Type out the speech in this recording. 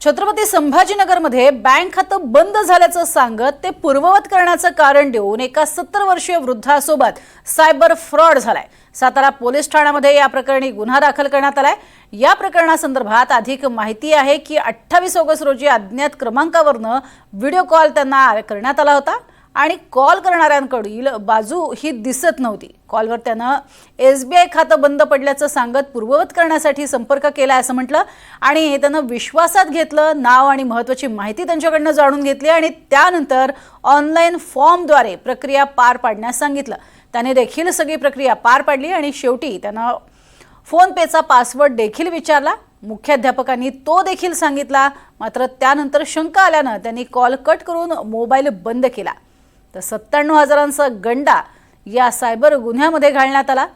Chhatrapati संभाजीनगरमध्ये bank खातं बंद झाल्याचं सांगत ते पूर्ववत करण्याचं कारण देऊन एका सत्तर वर्षीय वृद्धासोबत सायबर फ्रॉड झालाय. सातारा पोलीस ठाण्यामध्ये या प्रकरणी गुन्हा दाखल करण्यात आलाय. या प्रकरणासंदर्भात अधिक माहिती आहे की अठ्ठावीस ऑगस्ट रोजी अज्ञात क्रमांकावरनं व्हिडिओ कॉल त्यांना करण्यात आला होता. आणि कॉल करणाऱ्यांकडील बाजू ही दिसत नव्हती. कॉलवर त्यानं एस बी आय खातं बंद पडल्याचं सांगत पूर्ववत करण्यासाठी संपर्क केला असं म्हटलं आणि त्यानं विश्वासात घेतलं नाव आणि महत्त्वाची माहिती त्यांच्याकडनं जाणून घेतली आणि त्यानंतर ऑनलाईन फॉर्मद्वारे प्रक्रिया पार पाडण्यास सांगितलं. त्याने देखील सगळी प्रक्रिया पार पाडली आणि शेवटी त्यानं फोनपेचा पासवर्ड देखील विचारला. मुख्याध्यापकांनी तो देखील सांगितला. मात्र त्यानंतर शंका आल्यानं त्यांनी कॉल कट करून मोबाईल बंद केला. तर सत्त्याण्णव हजारांचा गंडा या सायबर गुन्ह्यामध्ये घालण्यात आला.